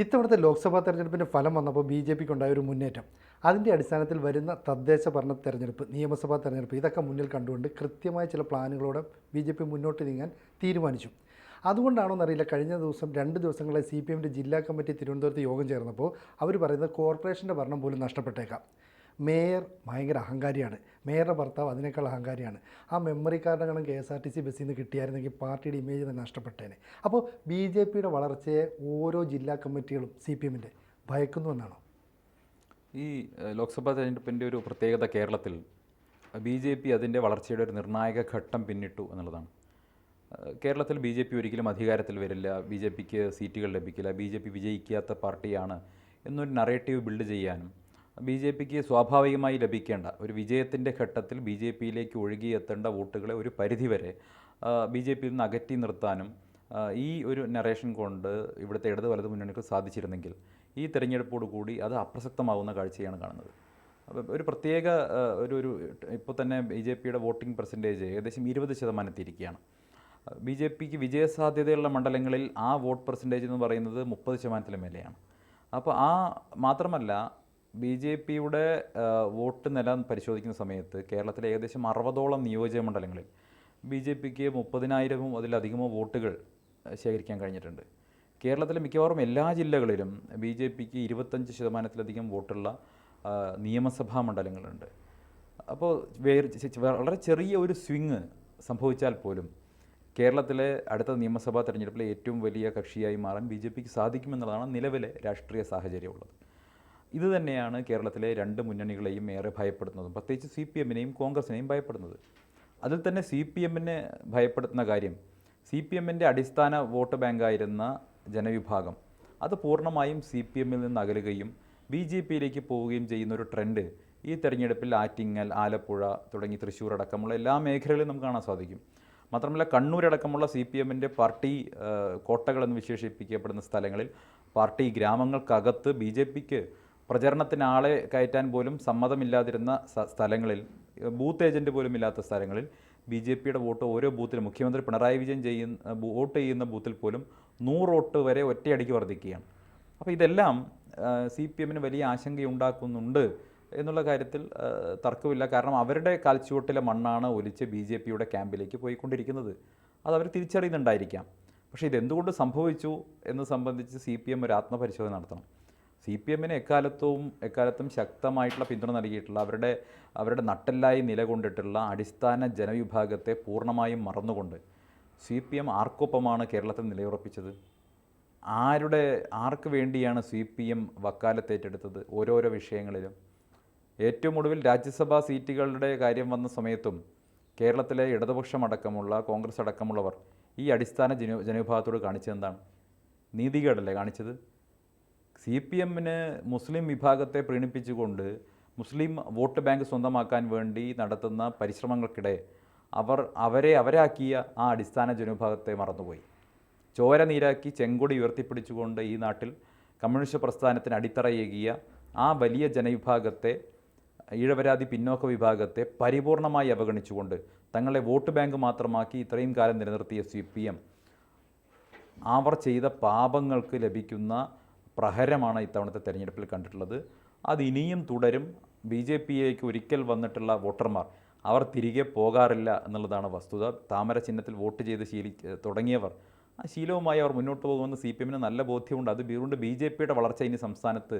ഇത്തവണത്തെ ലോക്സഭാ തെരഞ്ഞെടുപ്പിന്റെ ഫലം വന്നപ്പോൾ ബി ജെ പിക്ക് ഉണ്ടായ ഒരു മുന്നേറ്റം. അതിന്റെ അടിസ്ഥാനത്തിൽ വരുന്ന തദ്ദേശ ഭരണ തെരഞ്ഞെടുപ്പ് നിയമസഭാ തെരഞ്ഞെടുപ്പ് ഇതൊക്കെ മുന്നിൽ കണ്ടുകൊണ്ട് കൃത്യമായ ചില പ്ലാനുകളോടെ ബി ജെ പി മുന്നോട്ട് നീങ്ങാൻ തീരുമാനിച്ചു. അതുകൊണ്ടാണോന്നറിയില്ല കഴിഞ്ഞ ദിവസം രണ്ട് ദിവസങ്ങളെ സി പി എമ്മിന്റെ ജില്ലാ കമ്മിറ്റി തിരുവനന്തപുരത്ത് യോഗം ചേർന്നപ്പോൾ അവർ പറയുന്നത് കോർപ്പറേഷന്റെ ഭരണം പോലും നഷ്ടപ്പെട്ടേക്കാം. മേയർ ഭയങ്കര അഹങ്കാരിയാണ്. മേയറുടെ ഭർത്താവ് അതിനേക്കാൾ അഹങ്കാരിയാണ്. ആ മെമ്മറി കാർഡ് കാരണം K S R T C ബസ്സിൽ നിന്ന് കിട്ടിയായിരുന്നെങ്കിൽ പാർട്ടിയുടെ ഇമേജ് തന്നെ നഷ്ടപ്പെട്ടേനെ. അപ്പോൾ ബി ജെ പിയുടെ വളർച്ചയെ ഓരോ ജില്ലാ കമ്മിറ്റികളും സി പി എമ്മിന്റെ ഭയക്കുന്നു എന്നാണോ? ഈ ലോക്സഭാ തെരഞ്ഞെടുപ്പിന്റെ ഒരു പ്രത്യേകത കേരളത്തിൽ ബി ജെ പി അതിന്റെ വളർച്ചയുടെ ഒരു നിർണായക ഘട്ടം പിന്നിട്ടു എന്നുള്ളതാണ്. കേരളത്തിൽ ബി ജെ പി ഒരിക്കലും അധികാരത്തിൽ വരില്ല ബി ജെ പിക്ക് സീറ്റുകൾ ലഭിക്കില്ല ബി ജെ പി വിജയിക്കാത്ത പാർട്ടിയാണ് എന്നൊരു നറേറ്റീവ് ബിൽഡ് ചെയ്യാനും ബി ജെ പിക്ക് സ്വാഭാവികമായി ലഭിക്കേണ്ട ഒരു വിജയത്തിന്റെ ഘട്ടത്തിൽ ബി ജെ പിയിലേക്ക് ഒഴുകിയെത്തേണ്ട വോട്ടുകളെ ഒരു പരിധിവരെ ബി ജെ പിയിൽ നിന്ന് അകറ്റി നിർത്താനും ഈ ഒരു നറേഷൻ കൊണ്ട് ഇവിടുത്തെ ഇടത് വലത് മുന്നണിക്ക് സാധിച്ചിരുന്നെങ്കിൽ ഈ തെരഞ്ഞെടുപ്പോട് കൂടി അത് അപ്രസക്തമാവുന്ന കാഴ്ചയാണ് കാണുന്നത്. ഒരു പ്രത്യേക ഒരു ഒരു ഇപ്പോൾ തന്നെ ബി ജെ പിയുടെ വോട്ടിംഗ് പെർസെന്റേജ് ഏകദേശം ഇരുപത് ശതമാനത്തിരിക്കുകയാണ് ബി ജെ പിക്ക് വിജയസാധ്യതയുള്ള മണ്ഡലങ്ങളിൽ ആ വോട്ട് പെർസെന്റേജ് എന്ന് പറയുന്നത് മുപ്പത് ശതമാനത്തിന് മേലെയാണ്. അപ്പോൾ ആ മാത്രമല്ല ബി ജെ പിയുടെ വോട്ട് നില പരിശോധിക്കുന്ന സമയത്ത് കേരളത്തിലെ ഏകദേശം അറുപതോളം നിയോജക മണ്ഡലങ്ങളിൽ ബി ജെ പിക്ക് മുപ്പതിനായിരവും അതിലധികമോ വോട്ടുകൾ ശേഖരിക്കാൻ കഴിഞ്ഞിട്ടുണ്ട്. കേരളത്തിലെ മിക്കവാറും എല്ലാ ജില്ലകളിലും ബി ജെ പിക്ക് ഇരുപത്തഞ്ച് ശതമാനത്തിലധികം വോട്ടുള്ള നിയമസഭാ മണ്ഡലങ്ങളുണ്ട്. അപ്പോൾ വളരെ ചെറിയ ഒരു സ്വിങ് സംഭവിച്ചാൽ പോലും കേരളത്തിലെ അടുത്ത നിയമസഭാ തെരഞ്ഞെടുപ്പിലെ ഏറ്റവും വലിയ കക്ഷിയായി മാറാൻ ബി ജെ പിക്ക് സാധിക്കുമെന്നുള്ളതാണ് നിലവിലെ രാഷ്ട്രീയ സാഹചര്യമുള്ളത് ഇത് തന്നെയാണ് കേരളത്തിലെ രണ്ട് മുന്നണികളെയും ഏറെ ഭയപ്പെടുത്തുന്നതും. പ്രത്യേകിച്ച് സി പി എമ്മിനെയും കോൺഗ്രസിനെയും ഭയപ്പെടുന്നത് അതിൽ തന്നെ സി പി എമ്മിനെ ഭയപ്പെടുത്തുന്ന കാര്യം സി പി എമ്മിന്റെ അടിസ്ഥാന വോട്ട് ബാങ്കായിരുന്ന ജനവിഭാഗം അത് പൂർണമായും സി പി എമ്മിൽ നിന്ന് അകലുകയും ബി ജെ പിയിലേക്ക് പോവുകയും ചെയ്യുന്ന ഒരു ട്രെൻഡ് ഈ തെരഞ്ഞെടുപ്പിൽ ആറ്റിങ്ങൽ ആലപ്പുഴ തുടങ്ങി തൃശ്ശൂർ അടക്കമുള്ള എല്ലാ മേഖലകളിലും നമുക്ക് കാണാൻ സാധിക്കും. മാത്രമല്ല കണ്ണൂരടക്കമുള്ള സി പി എമ്മിന്റെ പാർട്ടി കോട്ടകളെന്ന് വിശേഷിപ്പിക്കപ്പെടുന്ന സ്ഥലങ്ങളിൽ പാർട്ടി ഗ്രാമങ്ങൾക്കകത്ത് ബി ജെ പിക്ക് പ്രചരണത്തിന് ആളെ കയറ്റാൻ പോലും സമ്മതമില്ലാതിരുന്ന സ്ഥലങ്ങളിൽ ബൂത്ത് ഏജന്റ് പോലും ഇല്ലാത്ത സ്ഥലങ്ങളിൽ ബി ജെ പിയുടെ വോട്ട് ഓരോ ബൂത്തിലും മുഖ്യമന്ത്രി പിണറായി വിജയൻ ചെയ്യുന്ന വോട്ട് ചെയ്യുന്ന ബൂത്തിൽ പോലും നൂറ് വോട്ട് വരെ ഒറ്റയടിക്ക് വർദ്ധിക്കുകയാണ്. അപ്പോൾ ഇതെല്ലാം സി പി എമ്മിന് വലിയ ആശങ്കയുണ്ടാക്കുന്നുണ്ട് എന്നുള്ള കാര്യത്തിൽ തർക്കമില്ല കാരണം അവരുടെ കാൽച്ചുവട്ടിലെ മണ്ണാണ് ഒലിച്ച് ബി ജെ പിയുടെ ക്യാമ്പിലേക്ക് പോയിക്കൊണ്ടിരിക്കുന്നത്. അത് അവർ തിരിച്ചറിയുന്നുണ്ടായിരിക്കാം. പക്ഷേ ഇതെന്തുകൊണ്ട് സംഭവിച്ചു എന്ന് സംബന്ധിച്ച് സി പി എം ഒരു ആത്മപരിശോധന നടത്തണം. സി പി എമ്മിന് എക്കാലത്തും എക്കാലത്തും ശക്തമായിട്ടുള്ള പിന്തുണ നൽകിയിട്ടുള്ള അവരുടെ അവരുടെ നട്ടെല്ലായി നിലകൊണ്ടിട്ടുള്ള അടിസ്ഥാന ജനവിഭാഗത്തെ പൂർണമായും മറന്നുകൊണ്ട് സി പി എം ആർക്കൊപ്പമാണ് കേരളത്തിൽ നിലയുറപ്പിച്ചത്? ആരുടെ ആർക്ക് വേണ്ടിയാണ് സി പി എം വക്കാലത്തേറ്റെടുത്തത് ഓരോരോ വിഷയങ്ങളിലും? ഏറ്റവും ഒടുവിൽ രാജ്യസഭാ സീറ്റുകളുടെ കാര്യം വന്ന സമയത്തും കേരളത്തിലെ ഇടതുപക്ഷമടക്കമുള്ള കോൺഗ്രസ് അടക്കമുള്ളവർ ഈ അടിസ്ഥാന ജന ജനവിഭാഗത്തോട് കാണിച്ചതെന്താണ് നീതികേടല്ലേ കാണിച്ചത്? സി പി എമ്മിന് മുസ്ലിം വിഭാഗത്തെ പ്രീണിപ്പിച്ചുകൊണ്ട് മുസ്ലിം വോട്ട് ബാങ്ക് സ്വന്തമാക്കാൻ വേണ്ടി നടത്തുന്ന പരിശ്രമങ്ങൾക്കിടെ അവർ അവരെ അവരാക്കിയ ആ അടിസ്ഥാന ജനവിഭാഗത്തെ മറന്നുപോയി. ചോര നീരാക്കി ചെങ്കൊടി ഉയർത്തിപ്പിടിച്ചുകൊണ്ട് ഈ നാട്ടിൽ കമ്മ്യൂണിസ്റ്റ് പ്രസ്ഥാനത്തിന് അടിത്തറയേകിയ ആ വലിയ ജനവിഭാഗത്തെ ഈഴവരാതി പിന്നോക്ക വിഭാഗത്തെ പരിപൂർണമായി അവഗണിച്ചുകൊണ്ട് തങ്ങളെ വോട്ട് ബാങ്ക് മാത്രമാക്കി ഇത്രയും കാലം നിലനിർത്തിയ സി പി എം അവർ ചെയ്ത പാപങ്ങൾക്ക് ലഭിക്കുന്ന പ്രഹരമാണ് ഇത്തവണത്തെ തെരഞ്ഞെടുപ്പിൽ കണ്ടിട്ടുള്ളത്. അത് ഇനിയും തുടരും. ബി ജെ പിയിലേക്ക് ഒരിക്കൽ വന്നിട്ടുള്ള വോട്ടർമാർ അവർ തിരികെ പോകാറില്ല എന്നുള്ളതാണ് വസ്തുത. താമര ചിഹ്നത്തിൽ വോട്ട് ചെയ്ത് ശീലി തുടങ്ങിയവർ. ആ ശീലവുമായി അവർ മുന്നോട്ട് പോകുമെന്ന് സി പി എമ്മിന് നല്ല ബോധ്യമുണ്ട്. അത് അതുകൊണ്ട് ബി ജെ പിയുടെ വളർച്ച ഇനി സംസ്ഥാനത്ത്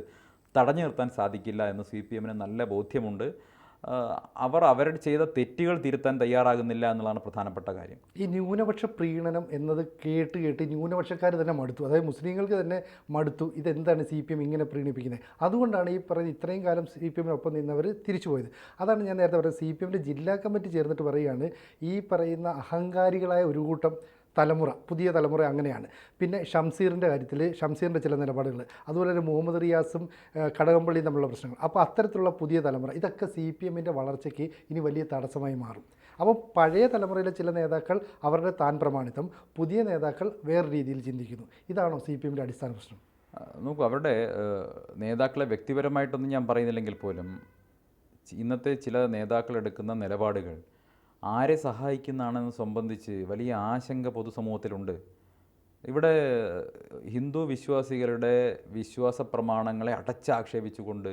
തടഞ്ഞു നിർത്താൻ സാധിക്കില്ല എന്ന് സി പി എമ്മിന് നല്ല ബോധ്യമുണ്ട്. അവർ അവരുടെ ചെയ്ത തെറ്റുകൾ തിരുത്താൻ തയ്യാറാകുന്നില്ല എന്നുള്ളതാണ് പ്രധാനപ്പെട്ട കാര്യം. ഈ ന്യൂനപക്ഷ പ്രീണനം എന്നത് കേട്ട് കേട്ട് ന്യൂനപക്ഷക്കാർ തന്നെ മടുത്തു. അതായത് മുസ്ലിങ്ങൾക്ക് തന്നെ മടുത്തു. ഇതെന്താണ് സി പി എം ഇങ്ങനെ പ്രീണിപ്പിക്കുന്നത്? അതുകൊണ്ടാണ് ഈ പറയുന്ന ഇത്രയും കാലം സി പി എമ്മിനൊപ്പം നിന്നവർ തിരിച്ചു പോയത്. അതാണ് ഞാൻ നേരത്തെ പറയുന്നത് സി പി എമ്മിന്റെ ജില്ലാ കമ്മിറ്റി ചേർന്നിട്ട് പറയുകയാണ് ഈ പറയുന്ന അഹങ്കാരികളായ ഒരു കൂട്ടം തലമുറ പുതിയ തലമുറ അങ്ങനെയാണ്. പിന്നെ ഷംസീറിന്റെ കാര്യത്തിൽ ഷംസീറിന്റെ ചില നിലപാടുകൾ അതുപോലെ തന്നെ മുഹമ്മദ് റിയാസും കടകംപള്ളിയും തമ്മിലുള്ള പ്രശ്നങ്ങൾ. അപ്പോൾ അത്തരത്തിലുള്ള പുതിയ തലമുറ ഇതൊക്കെ സി പി എമ്മിന്റെ വളർച്ചയ്ക്ക് ഇനി വലിയ തടസ്സമായി മാറും. അപ്പോൾ പഴയ തലമുറയിലെ ചില നേതാക്കൾ അവരുടെ താൻ പ്രമാണിത്വം പുതിയ നേതാക്കൾ വേറെ രീതിയിൽ ചിന്തിക്കുന്നു. ഇതാണോ സി പി എമ്മിന്റെ അടിസ്ഥാന പ്രശ്നം? നോക്കൂ അവരുടെ നേതാക്കളെ വ്യക്തിപരമായിട്ടൊന്നും ഞാൻ പറയുന്നില്ലെങ്കിൽ പോലും ഇന്നത്തെ ചില നേതാക്കൾ എടുക്കുന്ന നിലപാടുകൾ ആരെ സഹായിക്കുന്നതാണെന്ന് സംബന്ധിച്ച് വലിയ ആശങ്ക പൊതുസമൂഹത്തിലുണ്ട്. ഇവിടെ ഹിന്ദു വിശ്വാസികളുടെ വിശ്വാസ പ്രമാണങ്ങളെ അടച്ചാക്ഷേപിച്ചുകൊണ്ട്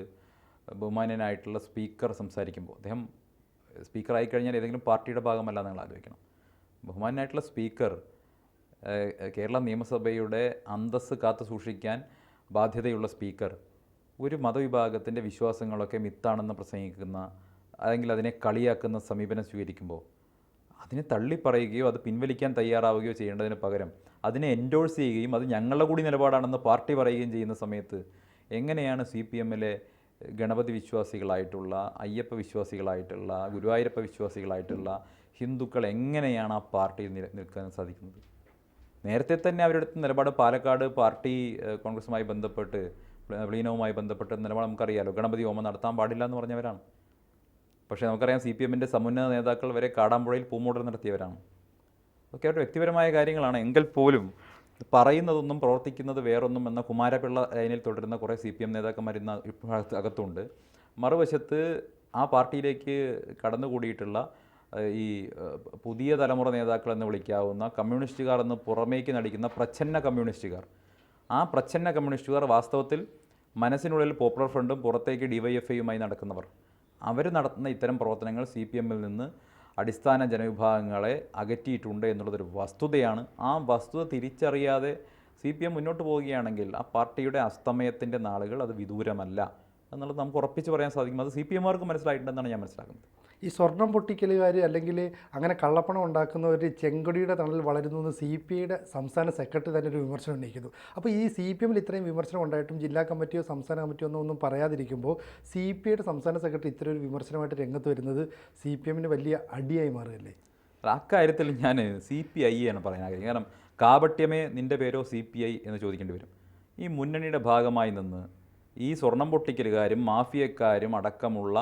ബഹുമാന്യനായിട്ടുള്ള സ്പീക്കർ സംസാരിക്കുമ്പോൾ അദ്ദേഹം സ്പീക്കറായി കഴിഞ്ഞാൽ ഏതെങ്കിലും പാർട്ടിയുടെ ഭാഗമല്ല നിങ്ങൾ ആലോചിക്കണം. ബഹുമാനായിട്ടുള്ള സ്പീക്കർ കേരള നിയമസഭയുടെ അന്തസ്സ് കാത്തു സൂക്ഷിക്കാൻ ബാധ്യതയുള്ള സ്പീക്കർ ഒരു മതവിഭാഗത്തിന്റെ വിശ്വാസങ്ങളൊക്കെ മിത്താണെന്ന് പ്രസംഗിക്കുന്ന അല്ലെങ്കിൽ അതിനെ കളിയാക്കുന്ന സമീപനം സ്വീകരിക്കുമ്പോൾ അതിനെ തള്ളിപ്പറയുകയോ അത് പിൻവലിക്കാൻ തയ്യാറാവുകയോ ചെയ്യേണ്ടതിന് പകരം അതിനെ എൻഡോഴ്സ് ചെയ്യുകയും അത് ഞങ്ങളുടെ കൂടി നിലപാടാണെന്ന് പാർട്ടി പറയുകയും ചെയ്യുന്ന സമയത്ത് എങ്ങനെയാണ് സി പി എമ്മിലെ ഗണപതി വിശ്വാസികളായിട്ടുള്ള അയ്യപ്പ വിശ്വാസികളായിട്ടുള്ള ഗുരുവായൂരപ്പ വിശ്വാസികളായിട്ടുള്ള ഹിന്ദുക്കൾ എങ്ങനെയാണ് ആ പാർട്ടിയിൽ നിൽക്കാൻ സാധിക്കുന്നത്? നേരത്തെ തന്നെ അവരുടെ നിലപാട് പാലക്കാട് പാർട്ടി കോൺഗ്രസുമായി ബന്ധപ്പെട്ട് പ്ല- പ്ലീനവുമായി ബന്ധപ്പെട്ട് നിലപാട് നമുക്കറിയാലോ. ഗണപതി ഹോമം നടത്താൻ പാടില്ല എന്ന് പറഞ്ഞവരാണ്. പക്ഷേ നമുക്കറിയാം സി പി എമ്മിന്റെ സമുന്നത നേതാക്കൾ വരെ കാടാമ്പുഴയിൽ പൂമൂടൽ നടത്തിയവരാണ്. ഒക്കെ അവരുടെ വ്യക്തിപരമായ കാര്യങ്ങളാണ്. എങ്കിൽ പോലും പറയുന്നതൊന്നും പ്രവർത്തിക്കുന്നത് വേറൊന്നും എന്ന കുമാരപിള്ള ലൈനിൽ തുടരുന്ന കുറേ സി പി എം നേതാക്കന്മാർ ഇന്ന് അകത്തുണ്ട്. മറുവശത്ത് ആ പാർട്ടിയിലേക്ക് കടന്നുകൂടിയിട്ടുള്ള ഈ പുതിയ തലമുറ നേതാക്കൾ എന്ന് വിളിക്കാവുന്ന കമ്മ്യൂണിസ്റ്റുകാർ എന്ന് പുറമേക്ക് നടിക്കുന്ന പ്രച്ഛന്ന കമ്മ്യൂണിസ്റ്റുകാർ. ആ പ്രച്ഛന്ന കമ്മ്യൂണിസ്റ്റുകാർ വാസ്തവത്തിൽ മനസ്സിനുള്ളിൽ പോപ്പുലർ ഫ്രണ്ടും പുറത്തേക്ക് ഡിവൈഎഫ്ഐയുമായി നടക്കുന്നവർ. അവർ നടത്തുന്ന ഇത്തരം പ്രവർത്തനങ്ങൾ സി പി എമ്മിൽ നിന്ന് അടിസ്ഥാന ജനവിഭാഗങ്ങളെ അകറ്റിയിട്ടുണ്ട് എന്നുള്ളതൊരു വസ്തുതയാണ്. ആ വസ്തുത തിരിച്ചറിയാതെ സി പി എം മുന്നോട്ട് പോവുകയാണെങ്കിൽ ആ പാർട്ടിയുടെ അസ്തമയത്തിന്റെ നാളുകൾ അത് വിദൂരമല്ല എന്നുള്ളത് നമുക്ക് ഉറപ്പിച്ച് പറയാൻ സാധിക്കും. അത് സി പി എമ്മാർക്ക് മനസ്സിലായിട്ടുണ്ടെന്നാണ് ഞാൻ മനസ്സിലാക്കുന്നത്. ഈ സ്വർണം പൊട്ടിക്കലുകാർ അല്ലെങ്കിൽ അങ്ങനെ കള്ളപ്പണം ഉണ്ടാക്കുന്നവർ ചെങ്കൊടിയുടെ തണൽ വളരുന്നു എന്ന് സി പി ഐയുടെ സംസ്ഥാന സെക്രട്ടറി തന്നെ ഒരു വിമർശനം ഉന്നയിക്കുന്നു. അപ്പോൾ ഈ സി പി എമ്മിൽ ഇത്രയും വിമർശനം ഉണ്ടായിട്ടും ജില്ലാ കമ്മിറ്റിയോ സംസ്ഥാന കമ്മിറ്റിയോ ഒന്നും ഒന്നും പറയാതിരിക്കുമ്പോൾ സി പി ഐയുടെ സംസ്ഥാന സെക്രട്ടറി ഇത്ര ഒരു വിമർശനമായിട്ട് രംഗത്ത് വരുന്നത് സി പി എമ്മിന് വലിയ അടിയായി മാറുകയല്ലേ? അക്കാര്യത്തിൽ ഞാൻ സി പി ഐ ആണ് പറയാൻ ആഗ്രഹിക്കുന്നത്. കാരണം കാപട്യമേ നിന്റെ പേരോ സി പി ഐ എന്ന് ചോദിക്കേണ്ടി വരും. ഈ മുന്നണിയുടെ ഭാഗമായി നിന്ന് ഈ സ്വർണം പൊട്ടിക്കലുകാരും മാഫിയക്കാരും അടക്കമുള്ള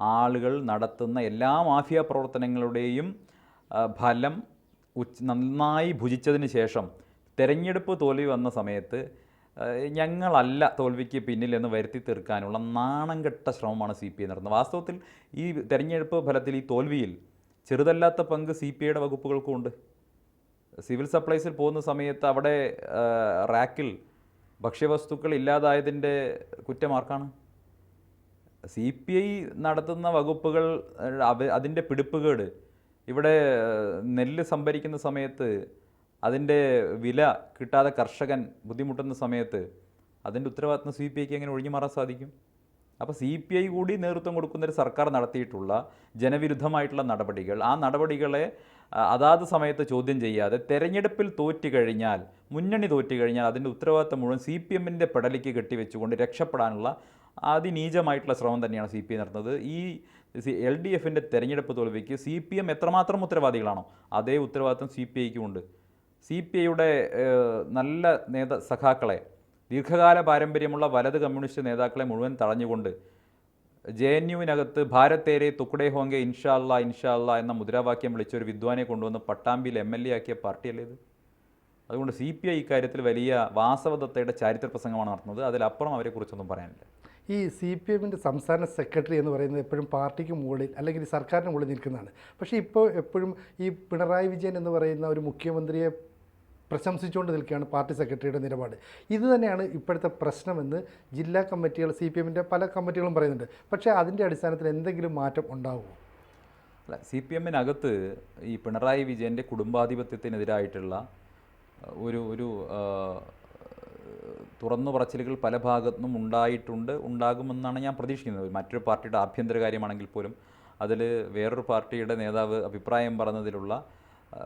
ആളുകൾ നടത്തുന്ന എല്ലാ മാഫിയ പ്രവർത്തനങ്ങളുടെയും ഫലം ഉച്ച നന്നായി ഭുജിച്ചതിന് ശേഷം തെരഞ്ഞെടുപ്പ് തോൽവി വന്ന സമയത്ത് ഞങ്ങളല്ല തോൽവിക്ക് പിന്നിൽ എന്ന് വരുത്തി തീർക്കാനുള്ള നാണംകെട്ട ശ്രമമാണ് സി പി ഐ നടത്തുന്നത്. വാസ്തവത്തിൽ ഈ തെരഞ്ഞെടുപ്പ് ഫലത്തിൽ ഈ തോൽവിയിൽ ചെറുതല്ലാത്ത പങ്ക് സി പി ഐയുടെ വകുപ്പുകൾക്കും ഉണ്ട്. സിവിൽ സപ്ലൈസിൽ പോകുന്ന സമയത്ത് അവിടെ റാക്കിൽ ഭക്ഷ്യവസ്തുക്കൾ ഇല്ലാതായതിന്റെ കുറ്റമാർക്കാണ്. സി പി ഐ നടത്തുന്ന വകുപ്പുകൾ അവ അതിന്റെ പിടിപ്പുകേട് ഇവിടെ നെല്ല് സംഭരിക്കുന്ന സമയത്ത് അതിന്റെ വില കിട്ടാതെ കർഷകൻ ബുദ്ധിമുട്ടുന്ന സമയത്ത് അതിന്റെ ഉത്തരവാദിത്വം സി പി ഐക്ക് എങ്ങനെ ഒഴിഞ്ഞു മാറാൻ സാധിക്കും? അപ്പോൾ സി പി ഐ കൂടി നേതൃത്വം കൊടുക്കുന്ന ഒരു സർക്കാർ നടത്തിയിട്ടുള്ള ജനവിരുദ്ധമായിട്ടുള്ള നടപടികൾ ആ നടപടികളെ അതാത് സമയത്ത് ചോദ്യം ചെയ്യാതെ തെരഞ്ഞെടുപ്പിൽ തോറ്റു കഴിഞ്ഞാൽ മുന്നണി തോറ്റു കഴിഞ്ഞാൽ അതിന്റെ ഉത്തരവാദിത്തം മുഴുവൻ സി പി എമ്മിന്റെ പെടലിക്ക് കെട്ടിവെച്ചുകൊണ്ട് രക്ഷപ്പെടാനുള്ള അതിനീചമായിട്ടുള്ള ശ്രമം തന്നെയാണ് സി പി ഐ നടത്തുന്നത്. ഈ എൽ ഡി എഫിന്റെ തെരഞ്ഞെടുപ്പ് തോൽവിക്ക് സി പി എം എത്രമാത്രം ഉത്തരവാദികളാണോ അതേ ഉത്തരവാദിത്വം സി പി ഐക്കും ഉണ്ട്. സി പി ഐയുടെ നല്ല നേത സഖാക്കളെ ദീർഘകാല പാരമ്പര്യമുള്ള വലത് കമ്മ്യൂണിസ്റ്റ് നേതാക്കളെ മുഴുവൻ തടഞ്ഞുകൊണ്ട് ജെ എൻ യുവിനകത്ത് ഭാരത്തേരെ തുക്കടേ ഹോങ്കെ ഇൻഷാ അല്ലാ ഇൻഷാ അല്ലാ എന്ന മുദ്രാവാക്യം വിളിച്ച ഒരു വിദ്വാനെ കൊണ്ടുവന്ന് പട്ടാമ്പിയിൽ എം എൽ എ ആക്കിയ പാർട്ടിയല്ലേ ഇത്? അതുകൊണ്ട് സി പി ഐ ഇക്കാര്യത്തിൽ വലിയ വാസവദത്തയുടെ ചാരിത്ര പ്രസംഗമാണ് നടത്തുന്നത്. അതിലപ്പുറം അവരെക്കുറിച്ചൊന്നും പറയാനില്ല. ഈ സി പി എമ്മിന്റെ സംസ്ഥാന സെക്രട്ടറി എന്ന് പറയുന്നത് എപ്പോഴും പാർട്ടിക്ക് മുകളിൽ അല്ലെങ്കിൽ സർക്കാരിന് മുകളിൽ നിൽക്കുന്നതാണ്. പക്ഷേ ഇപ്പോൾ എപ്പോഴും ഈ പിണറായി വിജയൻ എന്ന് പറയുന്ന ഒരു മുഖ്യമന്ത്രിയെ പ്രശംസിച്ചുകൊണ്ട് നിൽക്കുകയാണ് പാർട്ടി സെക്രട്ടറിയുടെ നിലപാട്. ഇത് തന്നെയാണ് ഇപ്പോഴത്തെ പ്രശ്നമെന്ന് ജില്ലാ കമ്മിറ്റികൾ സി പി എമ്മിന്റെ പല കമ്മിറ്റികളും പറയുന്നുണ്ട്. പക്ഷേ അതിന്റെ അടിസ്ഥാനത്തിൽ എന്തെങ്കിലും മാറ്റം ഉണ്ടാകുമോ അല്ല സി പി എമ്മിനകത്ത് ഈ പിണറായി വിജയന്റെ കുടുംബാധിപത്യത്തിനെതിരായിട്ടുള്ള ഒരു ഒരു തുറന്നു പറച്ചിലുകൾ പല ഭാഗത്തുനിന്നും ഉണ്ടായിട്ടുണ്ട് ഉണ്ടാകുമെന്നാണ് ഞാൻ പ്രതീക്ഷിക്കുന്നത്. മറ്റൊരു പാർട്ടിയുടെ ആഭ്യന്തര കാര്യമാണെങ്കിൽ പോലും അതിൽ വേറൊരു പാർട്ടിയുടെ നേതാവ് അഭിപ്രായം പറഞ്ഞതിലുള്ള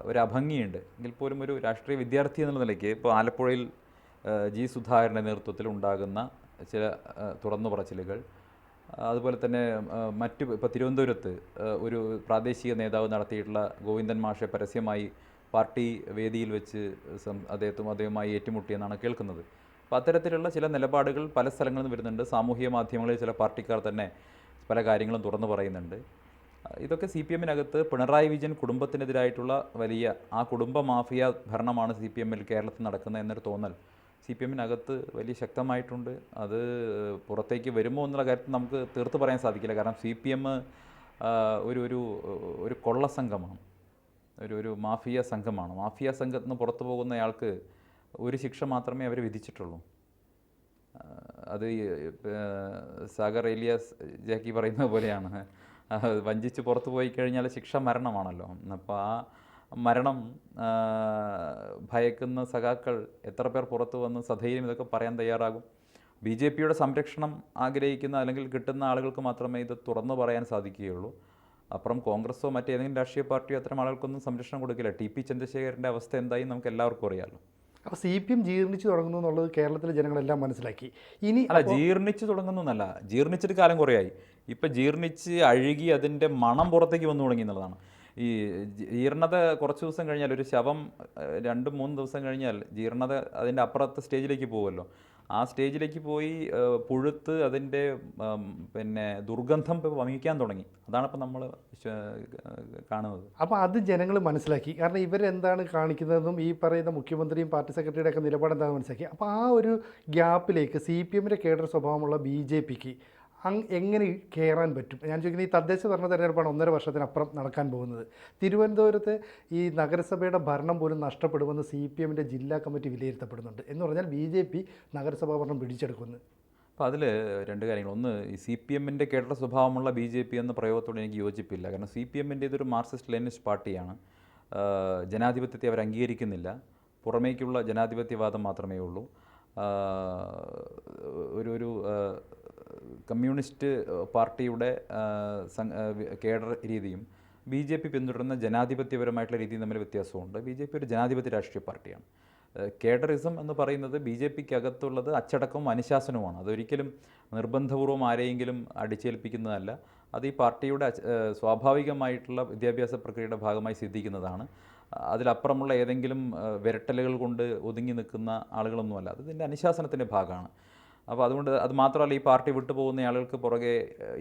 ഒരു അഭംഗിയുണ്ട്. എങ്കിൽ പോലും ഒരു രാഷ്ട്രീയ വിദ്യാർത്ഥി എന്നുള്ള നിലയ്ക്ക് ഇപ്പോൾ ആലപ്പുഴയിൽ ജി സുധാകരന്റെ നേതൃത്വത്തിൽ ഉണ്ടാകുന്ന ചില തുറന്നു പറച്ചിലുകൾ അതുപോലെ തന്നെ മറ്റു ഇപ്പോൾ തിരുവനന്തപുരത്ത് ഒരു പ്രാദേശിക നേതാവ് നടത്തിയിട്ടുള്ള ഗോവിന്ദൻ മാഷെ പരസ്യമായി പാർട്ടി വേദിയിൽ വെച്ച് അദ്ദേഹത്തും അദ്ദേഹവുമായി ഏറ്റുമുട്ടിയെന്നാണ് കേൾക്കുന്നത്. അപ്പോൾ അത്തരത്തിലുള്ള ചില നിലപാടുകൾ പല സ്ഥലങ്ങളിൽ നിന്ന് വരുന്നുണ്ട്. സാമൂഹിക മാധ്യമങ്ങളിൽ ചില പാർട്ടിക്കാർ തന്നെ പല കാര്യങ്ങളും തുറന്നു പറയുന്നുണ്ട്. ഇതൊക്കെ സി പി എമ്മിനകത്ത് പിണറായി വിജയൻ കുടുംബത്തിനെതിരായിട്ടുള്ള വലിയ ആ കുടുംബ മാഫിയ ഭരണമാണ് സി പി എമ്മിൽ കേരളത്തിൽ നടക്കുന്നത് എന്നൊരു തോന്നൽ സി പി എമ്മിനകത്ത് വലിയ ശക്തമായിട്ടുണ്ട്. അത് പുറത്തേക്ക് വരുമോ എന്നുള്ള കാര്യത്തിൽ നമുക്ക് തീർത്ത് പറയാൻ സാധിക്കില്ല. കാരണം സി പി എം ഒരു ഒരു ഒരു കൊള്ള സംഘമാണ്. ഒരു ഒരു മാഫിയ സംഘമാണ്. മാഫിയ സംഘത്തിൽ നിന്ന് പുറത്തു പോകുന്നയാൾക്ക് ഒരു ശിക്ഷ മാത്രമേ അവർ വിധിച്ചിട്ടുള്ളൂ. അത് സാഗർ ഏലിയാസ് ജാക്കി പറയുന്ന പോലെയാണ്. വഞ്ചിച്ച് പുറത്തു പോയി കഴിഞ്ഞാൽ ശിക്ഷ മരണമാണല്ലോ. അപ്പോൾ ആ മരണം ഭയക്കുന്ന സഖാക്കൾ എത്ര പേർ പുറത്തു വന്ന് സധൈര്യം ഇതൊക്കെ പറയാൻ തയ്യാറാകും? ബി ജെ പിയുടെ സംരക്ഷണം ആഗ്രഹിക്കുന്ന അല്ലെങ്കിൽ കിട്ടുന്ന ആളുകൾക്ക് മാത്രമേ ഇത് തുറന്നു പറയാൻ സാധിക്കുകയുള്ളൂ. അപ്പുറം കോൺഗ്രസോ മറ്റേതെങ്കിലും രാഷ്ട്രീയ പാർട്ടിയോ അത്തരം ആളുകൾക്കൊന്നും സംരക്ഷണം കൊടുക്കില്ല. ടി പി ചന്ദ്രശേഖരന്റെ അവസ്ഥ എന്തായി നമുക്ക് എല്ലാവർക്കും അറിയാമല്ലോ അപ്പോൾ സി പി എം ജീർണിച്ച് തുടങ്ങുന്നു എന്നുള്ളത് കേരളത്തിലെ ജനങ്ങളെല്ലാം മനസ്സിലാക്കി. ഇനി അല്ല ജീർണിച്ച് തുടങ്ങുന്നു എന്നല്ല. ജീർണിച്ചിട്ട് കാലം കുറേയായി. ഇപ്പം ജീർണിച്ച് അഴുകി അതിന്റെ മണം പുറത്തേക്ക് വന്നു തുടങ്ങി എന്നുള്ളതാണ്. ഈ ജീർണത കുറച്ച് ദിവസം കഴിഞ്ഞാൽ ഒരു ശവം രണ്ടും രണ്ട് മൂന്ന് ദിവസം കഴിഞ്ഞാൽ ജീർണത അതിന്റെ അപ്പുറത്തെ സ്റ്റേജിലേക്ക് പോകുമല്ലോ. ആ സ്റ്റേജിലേക്ക് പോയി പുഴുത്ത് അതിന്റെ പിന്നെ ദുർഗന്ധം വമിക്കാൻ തുടങ്ങി. അതാണ് ഇപ്പം നമ്മൾ കാണുന്നത്. അപ്പോൾ അത് ജനങ്ങൾ മനസ്സിലാക്കി. കാരണം ഇവരെന്താണ് കാണിക്കുന്നതെന്നും ഈ പറയുന്ന മുഖ്യമന്ത്രിയും പാർട്ടി സെക്രട്ടറിയുടെ ഒക്കെ നിലപാട് എന്താണെന്ന് മനസ്സിലാക്കി. അപ്പോൾ ആ ഒരു ഗ്യാപ്പിലേക്ക് സി പി എമ്മിന്റെ കേഡർ സ്വഭാവമുള്ള ബി ജെ പിക്ക് അങ് എങ്ങനെ കയറാൻ പറ്റും? ഞാൻ ചോദിക്കുന്നത് ഈ തദ്ദേശ ഭരണ തെരഞ്ഞെടുപ്പാണ് ഒന്നര വർഷത്തിനപ്പുറം നടക്കാൻ പോകുന്നത്. തിരുവനന്തപുരത്ത് ഈ നഗരസഭയുടെ ഭരണം പോലും നഷ്ടപ്പെടുമെന്ന് സി പി എമ്മിന്റെ ജില്ലാ കമ്മിറ്റി വിലയിരുത്തപ്പെടുന്നുണ്ട്. എന്ന് പറഞ്ഞാൽ ബി ജെ പി നഗരസഭാ ഭരണം പിടിച്ചെടുക്കുന്നു അപ്പോൾ അതിൽ രണ്ട് കാര്യങ്ങൾ. ഒന്ന് ഈ സി പി എമ്മിന്റെ കേട്ട സ്വഭാവമുള്ള ബി ജെ പി എന്ന പ്രയോഗത്തോട് എനിക്ക് യോജിപ്പില്ല. കാരണം സി പി എമ്മിന്റെ ഇതൊരു മാർക്സിസ്റ്റ് ലെനിസ്റ്റ് പാർട്ടിയാണ്. ജനാധിപത്യത്തെ അവർ അംഗീകരിക്കുന്നില്ല. പുറമേക്കുള്ള ജനാധിപത്യവാദം മാത്രമേ ഉള്ളൂ. ഒരു ഒരു കമ്മ്യൂണിസ്റ്റ് പാർട്ടിയുടെ കേഡർ രീതിയും ബി ജെ പി പിന്തുടരുന്ന ജനാധിപത്യപരമായിട്ടുള്ള രീതിയും തമ്മിൽ വ്യത്യാസമുണ്ട്. ബി ജെ പി ഒരു ജനാധിപത്യ രാഷ്ട്രീയ പാർട്ടിയാണ്. കേഡറിസം എന്ന് പറയുന്നത് ബി ജെ പിക്ക് അകത്തുള്ളത് അച്ചടക്കവും അനുശാസനവുമാണ്. അതൊരിക്കലും നിർബന്ധപൂർവം ആരെയെങ്കിലും അടിച്ചേൽപ്പിക്കുന്നതല്ല. അത് ഈ പാർട്ടിയുടെ സ്വാഭാവികമായിട്ടുള്ള വിദ്യാഭ്യാസ പ്രക്രിയയുടെ ഭാഗമായി സിദ്ധിക്കുന്നതാണ്. അതിലപ്പുറമുള്ള ഏതെങ്കിലും വിരട്ടലുകൾ കൊണ്ട് ഒതുങ്ങി നിൽക്കുന്ന ആളുകളൊന്നുമല്ല. അത് ഇതിന്റെ അനുശാസനത്തിന്റെ ഭാഗമാണ്. അപ്പോൾ അതുകൊണ്ട് അത് മാത്രമല്ല ഈ പാർട്ടി വിട്ടു പോകുന്ന ആളുകൾക്ക് പുറകെ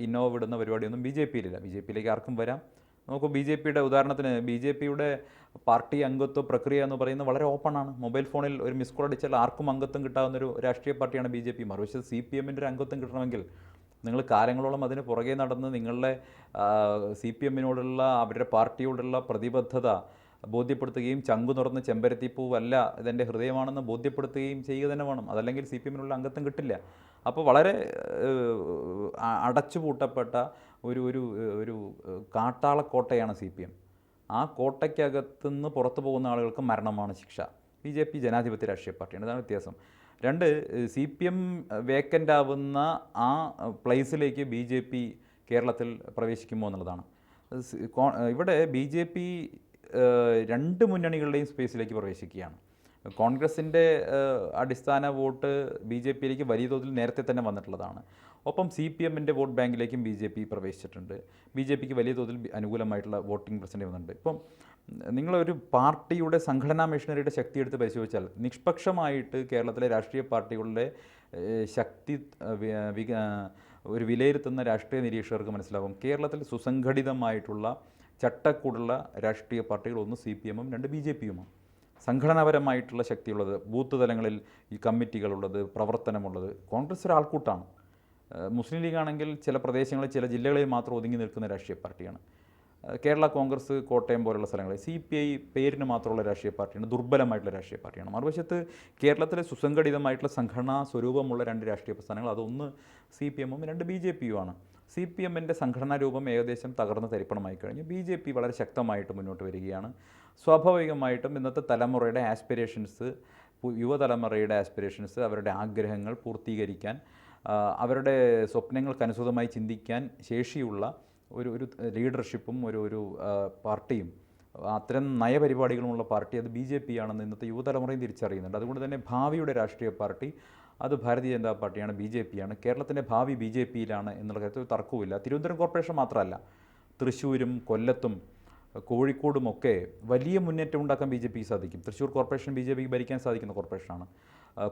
ഇന്നോവ വിടുന്ന പരിപാടിയൊന്നും ബി ജെ പിയിലില്ല. ബി ജെ പിയിലേക്ക് ആർക്കും വരാം. നമുക്ക് ബി ജെ പിയുടെ ഉദാഹരണത്തിന് ബി ജെ പിയുടെ പാർട്ടി അംഗത്വ പ്രക്രിയ എന്ന് പറയുന്നത് വളരെ ഓപ്പൺ ആണ്. മൊബൈൽ ഫോണിൽ ഒരു മിസ് കോൾ അടിച്ചാൽ ആർക്കും അംഗത്വം കിട്ടാവുന്ന ഒരു രാഷ്ട്രീയ പാർട്ടിയാണ് ബി ജെ പി. മറുവശത്ത് സി പി എമ്മിന്റെ ഒരു അംഗത്വം കിട്ടണമെങ്കിൽ നിങ്ങൾ കാലങ്ങളോളം അതിന് പുറകെ നടന്ന് നിങ്ങളുടെ സി പി എമ്മിനോടുള്ള അവരുടെ പാർട്ടിയോടുള്ള പ്രതിബദ്ധത ബോധ്യപ്പെടുത്തുകയും ചങ്കു തുറന്ന് ചെമ്പരത്തിപ്പൂവല്ല ഇതെന്റെ ഹൃദയമാണെന്ന് ബോധ്യപ്പെടുത്തുകയും ചെയ്യുക തന്നെ വേണം. അതല്ലെങ്കിൽ സി പി എമ്മിനുള്ള അംഗത്വം കിട്ടില്ല. അപ്പോൾ വളരെ അടച്ചുപൂട്ടപ്പെട്ട ഒരു ഒരു ഒരു കാട്ടാളക്കോട്ടയാണ് സി പി എം. ആ കോട്ടയ്ക്കകത്തുനിന്ന് പുറത്തു പോകുന്ന ആളുകൾക്ക് മരണമാണ് ശിക്ഷ. ബി ജെ പി ജനാധിപത്യ രാഷ്ട്രീയ പാർട്ടിയാണ്. ഇതാണ് വ്യത്യാസം. രണ്ട് സി പി എം വേക്കന്റ് ആവുന്ന ആ പ്ലേസിലേക്ക് ബി ജെ പി കേരളത്തിൽ പ്രവേശിക്കുമോ എന്നുള്ളതാണ്. ഇവിടെ ബി ജെ പി രണ്ട് മുന്നണികളുടെയും സ്പേസിലേക്ക് പ്രവേശിക്കുകയാണ്. കോൺഗ്രസിന്റെ അടിസ്ഥാന വോട്ട് ബി ജെ പിയിലേക്ക് വലിയ തോതിൽ നേരത്തെ തന്നെ വന്നിട്ടുള്ളതാണ്. ഒപ്പം സി പി എമ്മിന്റെ വോട്ട് ബാങ്കിലേക്കും ബി ജെ പി പ്രവേശിച്ചിട്ടുണ്ട്. ബി ജെ പിക്ക് വലിയ തോതിൽ അനുകൂലമായിട്ടുള്ള വോട്ടിംഗ് പ്രസന്റ് വന്നിട്ടുണ്ട്. ഇപ്പം നിങ്ങളൊരു പാർട്ടിയുടെ സംഘടനാ മെഷീനറിയുടെ ശക്തി എടുത്ത് പരിശോധിച്ചാൽ നിഷ്പക്ഷമായിട്ട് കേരളത്തിലെ രാഷ്ട്രീയ പാർട്ടികളുടെ ശക്തി ഒരു വിലയിരുത്തുന്ന രാഷ്ട്രീയ നിരീക്ഷകർക്ക് മനസ്സിലാകും കേരളത്തിൽ സുസംഘടിതമായിട്ടുള്ള ചട്ടക്കൂടുള്ള രാഷ്ട്രീയ പാർട്ടികൾ ഒന്ന് സി പി എമ്മും രണ്ട് ബി ജെ പിയുമാണ്. സംഘടനാപരമായിട്ടുള്ള ശക്തിയുള്ളത് ബൂത്ത് തലങ്ങളിൽ ഈ കമ്മിറ്റികളുള്ളത് പ്രവർത്തനമുള്ളത് കോൺഗ്രസ് ഒരു ആൾക്കൂട്ടാണ്. മുസ്ലിം ലീഗ് ആണെങ്കിൽ ചില പ്രദേശങ്ങളിൽ ചില ജില്ലകളിൽ മാത്രം ഒതുങ്ങി നിൽക്കുന്ന രാഷ്ട്രീയ പാർട്ടിയാണ്. കേരള കോൺഗ്രസ് കോട്ടയം പോലുള്ള സ്ഥലങ്ങളിൽ സി പി ഐ പേരിന് മാത്രമുള്ള രാഷ്ട്രീയ പാർട്ടിയാണ് ദുർബലമായിട്ടുള്ള രാഷ്ട്രീയ പാർട്ടിയാണ്. മറുവശത്ത് കേരളത്തിലെ സുസംഘടിതമായിട്ടുള്ള സംഘടനാ സ്വരൂപമുള്ള രണ്ട് രാഷ്ട്രീയ പ്രസ്ഥാനങ്ങൾ അതൊന്ന് സി പി എമ്മും രണ്ട് ബി ജെ പിയുമാണ്. സി പി എമ്മിന്റെ സംഘടനാ രൂപം ഏകദേശം തകർന്ന് തരിപ്പണമായി കഴിഞ്ഞു. ബി ജെ പി വളരെ ശക്തമായിട്ട് മുന്നോട്ട് വരികയാണ്. സ്വാഭാവികമായിട്ടും ഇന്നത്തെ തലമുറയുടെ ആസ്പിരേഷൻസ് യുവതലമുറയുടെ ആസ്പിരേഷൻസ് അവരുടെ ആഗ്രഹങ്ങൾ പൂർത്തീകരിക്കാൻ അവരുടെ സ്വപ്നങ്ങൾക്കനുസൃതമായി ചിന്തിക്കാൻ ശേഷിയുള്ള ഒരു ഒരു ലീഡർഷിപ്പും ഒരു ഒരു പാർട്ടിയും അത്തരം നയപരിപാടികളുമുള്ള പാർട്ടി അത് ബി ജെ പി ആണെന്ന് ഇന്നത്തെ യുവതലമുറയും തിരിച്ചറിയുന്നുണ്ട്. അതുകൊണ്ട് തന്നെ ഭാവിയുടെ രാഷ്ട്രീയ പാർട്ടി അത് ഭാരതീയ ജനതാ പാർട്ടിയാണ് ബി ജെ പിയാണ്. കേരളത്തിന്റെ ഭാവി ബി ജെ പിയിലാണ് എന്നുള്ള കാര്യത്തിൽ തർക്കവുമില്ല. തിരുവനന്തപുരം കോർപ്പറേഷൻ മാത്രമല്ല തൃശ്ശൂരും കൊല്ലത്തും കോഴിക്കോടുമൊക്കെ വലിയ മുന്നേറ്റം ഉണ്ടാക്കാൻ ബി ജെ പിക്ക് സാധിക്കും. തൃശ്ശൂർ കോർപ്പറേഷൻ ബി ജെ പിക്ക് ഭരിക്കാൻ സാധിക്കുന്ന കോർപ്പറേഷനാണ്.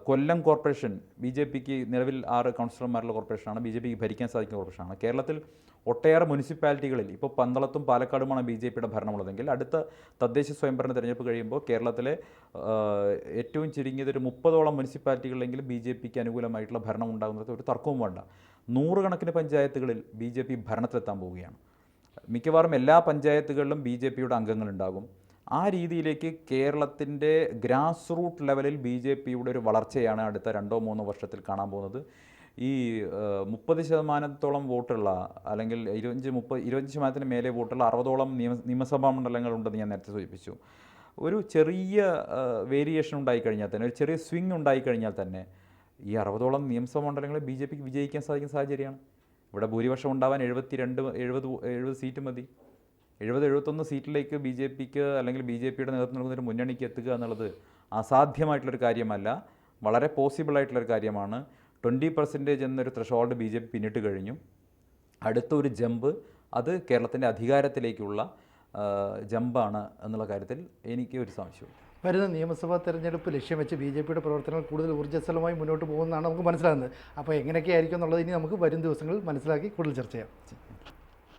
കൊല്ലം കോർപ്പറേഷൻ ബി ജെ പിക്ക് നിലവിൽ ആറ് കൗൺസിലർമാരുള്ള കോർപ്പറേഷനാണ് ബി ജെ പിക്ക് ഭരിക്കാൻ സാധിക്കുന്ന കോർപ്പറേഷനാണ്. കേരളത്തിൽ ഒട്ടേറെ മുനിസിപ്പാലിറ്റികളിൽ ഇപ്പോൾ പന്തളത്തും പാലക്കാടുമാണ് ബി ജെ പിയുടെ ഭരണമുള്ളതെങ്കിൽ അടുത്ത തദ്ദേശ സ്വയംഭരണ തെരഞ്ഞെടുപ്പ് കഴിയുമ്പോൾ കേരളത്തിലെ ഏറ്റവും ചുരുങ്ങിയത് ഒരു മുപ്പതോളം മുനിസിപ്പാലിറ്റികളിലെങ്കിലും ബി ജെ പിക്ക് അനുകൂലമായിട്ടുള്ള ഭരണം ഉണ്ടാകുന്നത് ഒരു തർക്കവും വേണ്ട. നൂറുകണക്കിന് പഞ്ചായത്തുകളിൽ ബി ജെ പി ഭരണത്തിലെത്താൻ പോവുകയാണ്. മിക്കവാറും എല്ലാ പഞ്ചായത്തുകളിലും ബി ജെ പിയുടെ അംഗങ്ങളുണ്ടാകും ആ രീതിയിലേക്ക് കേരളത്തിന്റെ ഗ്രാസ് റൂട്ട് ലെവലിൽ ബി ജെ പിയുടെ ഒരു വളർച്ചയാണ് അടുത്ത രണ്ടോ മൂന്നോ വർഷത്തിൽ കാണാൻ പോകുന്നത്. ഈ മുപ്പത് ശതമാനത്തോളം വോട്ടുള്ള അല്ലെങ്കിൽ ഇരുപഞ്ച് മുപ്പത് ഇരുപത്തഞ്ച് ശതമാനത്തിന് മേലെ വോട്ടുള്ള അറുപതോളം നിയമ നിയമസഭാ മണ്ഡലങ്ങളുണ്ടെന്ന് ഞാൻ നേരത്തെ സൂചിപ്പിച്ചു. ഒരു ചെറിയ വേരിയേഷൻ ഉണ്ടായിക്കഴിഞ്ഞാൽ തന്നെ ഒരു ചെറിയ സ്വിങ് ഉണ്ടായിക്കഴിഞ്ഞാൽ തന്നെ ഈ അറുപതോളം നിയമസഭാ മണ്ഡലങ്ങളെ ബി ജെ പിക്ക് വിജയിക്കാൻ സാധിക്കുന്ന സാഹചര്യമാണ്. ഇവിടെ ഭൂരിപക്ഷം ഉണ്ടാവാൻ എഴുപത്തി രണ്ട് എഴുപത് എഴുപത് സീറ്റ് മതി. എഴുപത് എഴുപത്തൊന്ന് സീറ്റിലേക്ക് ബി ജെ പിക്ക് അല്ലെങ്കിൽ ബി ജെ പിയുടെ നേതൃത്വം നൽകുന്ന ഒരു മുന്നണിക്ക് എത്തുക എന്നുള്ളത് അസാധ്യമായിട്ടുള്ളൊരു കാര്യമല്ല. വളരെ പോസിബിൾ ആയിട്ടുള്ളൊരു കാര്യമാണ്. ട്വന്റി പെർസെന്റേജ് എന്നൊരു ത്രഷോൾഡ് ബി ജെ പി പിന്നിട്ട് കഴിഞ്ഞു. അടുത്ത ഒരു ജമ്പ് അത് കേരളത്തിന്റെ അധികാരത്തിലേക്കുള്ള ജമ്പാണ് എന്നുള്ള കാര്യത്തിൽ എനിക്ക് ഒരു സംശയവും വരുന്ന നിയമസഭാ തെരഞ്ഞെടുപ്പ് ലക്ഷ്യം വെച്ച് ബി ജെ പിയുടെ പ്രവർത്തനങ്ങൾ കൂടുതൽ ഊർജസ്വലമായി മുന്നോട്ട് പോകുന്നതാണ് നമുക്ക് മനസ്സിലാകുന്നത്. അപ്പോൾ എങ്ങനെയൊക്കെ ആയിരിക്കും എന്നുള്ളത് ഇനി നമുക്ക് വരും ദിവസങ്ങളിൽ മനസ്സിലാക്കി കൂടുതൽ ചർച്ച ചെയ്യാം.